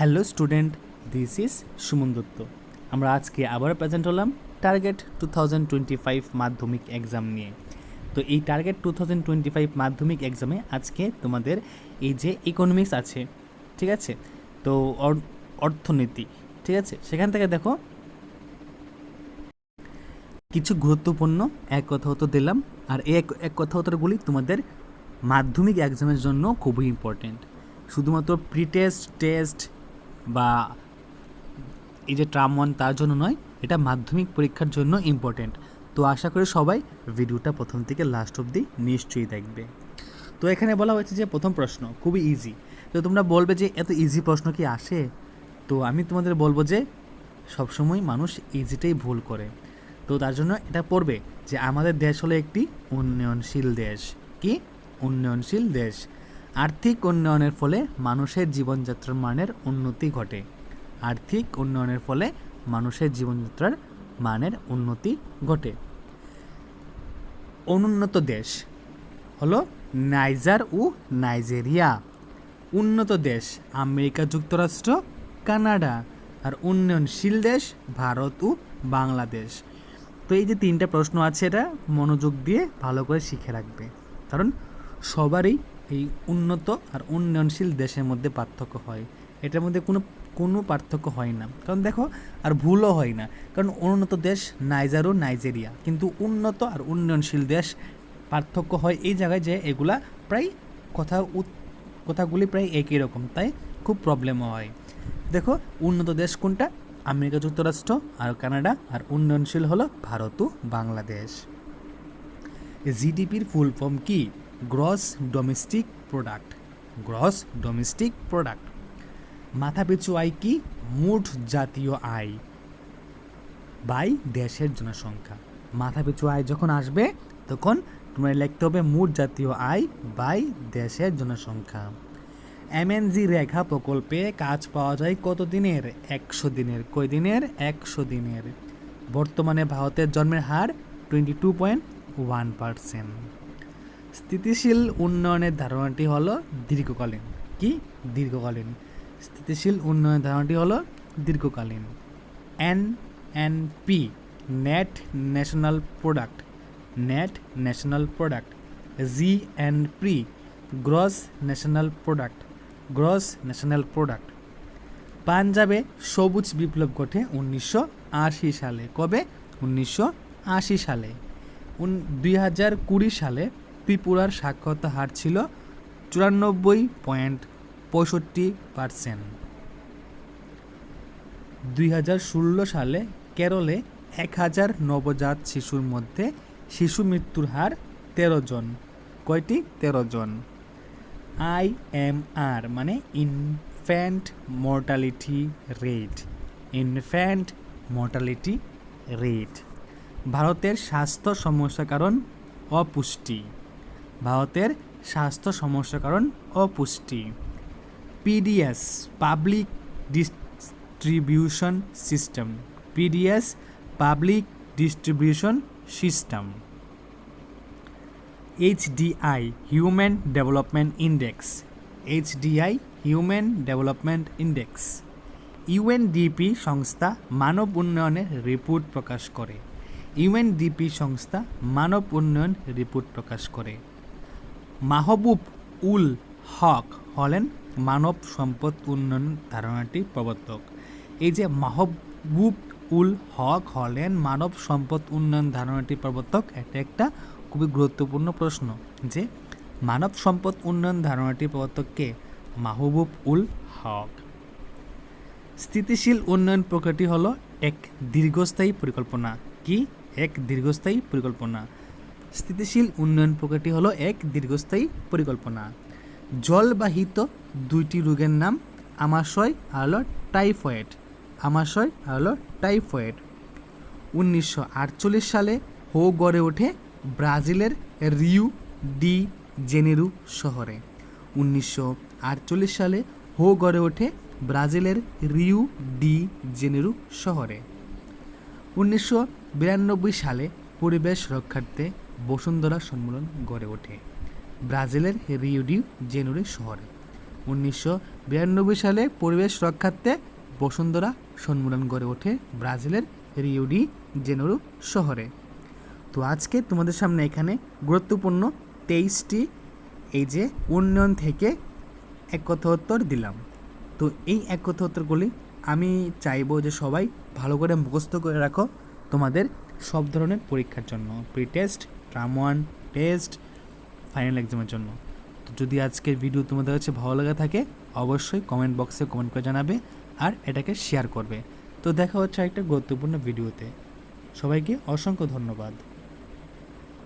Hello student, this is Suman Dutta. আমরা আজকে আবার প্রেজেন্ট হলাম target two thousand twenty five Madhyamik exam নিয়ে। তো এই target two thousand twenty five Madhyamik এক্সামে আজকে তোমাদের এই যে ইকোনমিক্স আছে, ঠিক আছে? তো অর্থনীতি, ঠিক আছে? সেখান থেকে দেখো, কিছু গুরুত্বপূর্ণ এক কথা হতো দিলাম। আর এই এক কথা উত্তরগুলি তোমাদের মাধ্যমিক এক্সামের জন্য খুবই ইম্পর্টেন্ট শুধুমাত্র প্রি টেস্ট টেস্ট বা এই যে ট্রাম ওয়ান তার জন্য নয়, এটা মাধ্যমিক পরীক্ষার জন্য ইম্পর্টেন্ট তো আশা করি সবাই ভিডিওটা প্রথম থেকে লাস্ট অবধি নিশ্চয়ই দেখবে। তো এখানে বলা হয়েছে যে প্রথম প্রশ্ন, খুবই ইজি তো তোমরা বলবে যে এত ইজি প্রশ্ন কি আসে? তো আমি তোমাদের বলব যে সবসময় মানুষ ইজিটাই ভুল করে। তো তার জন্য এটা পড়বে যে আমাদের দেশ হলো একটি উন্নয়নশীল দেশ। কি? উন্নয়নশীল দেশ। আর্থিক উন্নয়নের ফলে মানুষের জীবনযাত্রার মানের উন্নতি ঘটে। আর্থিক উন্নয়নের ফলে মানুষের জীবনযাত্রার মানের উন্নতি ঘটে। অনুন্নত দেশ হলো নাইজার ও নাইজেরিয়া। উন্নত দেশ আমেরিকা যুক্তরাষ্ট্র, কানাডা আর উন্নয়নশীল দেশ ভারত ও বাংলাদেশ। তো এই যে তিনটা প্রশ্ন আছে এটা, মনোযোগ দিয়ে ভালো করে শিখে রাখবে। কারণ সবারই এই উন্নত আর উন্নয়নশীল দেশের মধ্যে পার্থক্য হয়। এটার মধ্যে কোনো কোনো পার্থক্য হয় না। কারণ দেখো, আর ভুলও হয় না। কারণ উন্নত দেশ নাইজার ও নাইজেরিয়া। কিন্তু উন্নত আর উন্নয়নশীল দেশ পার্থক্য হয় এই জায়গায় যে এগুলা প্রায় কথা কথাগুলি প্রায় একই রকম। তাই খুব প্রবলেমও হয়। দেখো, উন্নত দেশ কোনটা? আমেরিকা যুক্তরাষ্ট্র আর কানাডা। আর উন্নয়নশীল হলো ভারত ও বাংলাদেশ। জিডিপির ফুল ফর্ম কি? Gross domestic product, gross domestic product. মাথাপিছু আয় কি? মোট জাতীয় আয় বাই দেশের জনসংখ্যা। মাথাপিছু আয় যখন আসবে, তখন তোমার লিখতে হবে মোট জাতীয় আয় বাই দেশের জনসংখ্যা। এমএনজি রেখা প্রকল্পে কাজ পাওয়া যায় কত দিনের? একশো দিনের। কয় দিনের? একশো দিনের। বর্তমানে ভারতের জন্মের হার twenty two point one percent স্থিতিশীল উন্নয়নের ধারণাটি হলো দীর্ঘকালীন। কি? দীর্ঘকালীন। স্থিতিশীল উন্নয়নের ধারণাটি হলো দীর্ঘকালীন। N N P, net national product. Net national product. G N P, gross national product. Gross national product. পাঞ্জাবে সবুজ বিপ্লব ঘটে উনিশশো আশি সালে। কবে? উনিশশো আশি সালে। দুই হাজার কুড়ি সালে ত্রিপুরার সাক্ষরতা হার ছিল চুরানব্বই পয়েন্ট পঁয়ষট্টি পারসেন্ট। দুই হাজার ষোলো সালে কেরলে এক হাজার নবজাত শিশুর মধ্যে শিশু মৃত্যুর হার তেরো জন। কয়টি? তেরো জন। আই এম আর মানে infant mortality rate. Infant mortality rate. ভারতের স্বাস্থ্য সমস্যার কারণ অপুষ্টি। ভারতের স্বাস্থ্য সমস্যার কারণ অপুষ্টি PDS, public distribution system. PDS, public distribution system. HDI, human development index. HDI, human development index. UNDP সংস্থা মানব উন্নয়নের রিপোর্ট প্রকাশ করে। ইউএনডিপি সংস্থা মানব উন্নয়ন রিপোর্ট প্রকাশ করে। মাহবুব উল হক হলেন মানব সম্পদ উন্নয়ন ধারণাটি প্রবর্তক। এই যে মাহবুব উল হক হলেন মানব সম্পদ উন্নয়ন ধারণাটির প্রবর্তক, এটা একটা খুবই গুরুত্বপূর্ণ প্রশ্ন যে মানব সম্পদ উন্নয়ন ধারণাটির প্রবর্তক কে? মাহবুব উল হক। স্থিতিশীল উন্নয়ন প্রক্রিয়াটি হলো এক দীর্ঘস্থায়ী পরিকল্পনা। কি? এক দীর্ঘস্থায়ী পরিকল্পনা। স্থিতিশীল উন্নয়ন প্রক্রিয়াটি হলো এক দীর্ঘস্থায়ী পরিকল্পনা। জলবাহিত দুইটি রোগের নাম আমাশয় আর হলো টাইফয়েড। আমাশয় আর হলো টাইফয়েড। উনিশশো আটচল্লিশ সালে হো গড়ে ওঠে ব্রাজিলের রিউ ডি জেনেরু শহরে। উনিশশো আটচল্লিশ সালে হো গড়ে ওঠে ব্রাজিলের রিউ ডি জেনেরু শহরে। উনিশশো বিরানব্বই সালে পরিবেশ রক্ষার্থে বসুন্ধরা সম্মেলন গড়ে ওঠে। ব্রাজিলের রিও ডি জেনুরি শহরে। উনিশশো বিরানব্বই সালে পরিবেশ রক্ষার্থে বসুন্ধরা সম্মেলন গড়ে ওঠে ব্রাজিলের রিওডি জেনুরু শহরে। তো আজকে তোমাদের সামনে এখানে গুরুত্বপূর্ণ তেইশটি এই যে উন্নয়ন থেকে এক কথা উত্তর দিলাম। তো এই এক কথা উত্তরগুলি আমি চাইব যে সবাই ভালো করে মুখস্থ করে রাখো তোমাদের সব ধরনের পরীক্ষার জন্য। Pre test term one test final এক্সামের জন্য। তো যদি আজকের ভিডিও তোমাদের কাছে ভালো লাগা থাকে, অবশ্যই কমেন্ট বক্সে কমেন্ট করে জানাবে আর এটাকে শেয়ার করবে। তো দেখা হচ্ছে একটা গুরুত্বপূর্ণ ভিডিওতে সবাইকে অসংখ্য ধন্যবাদ।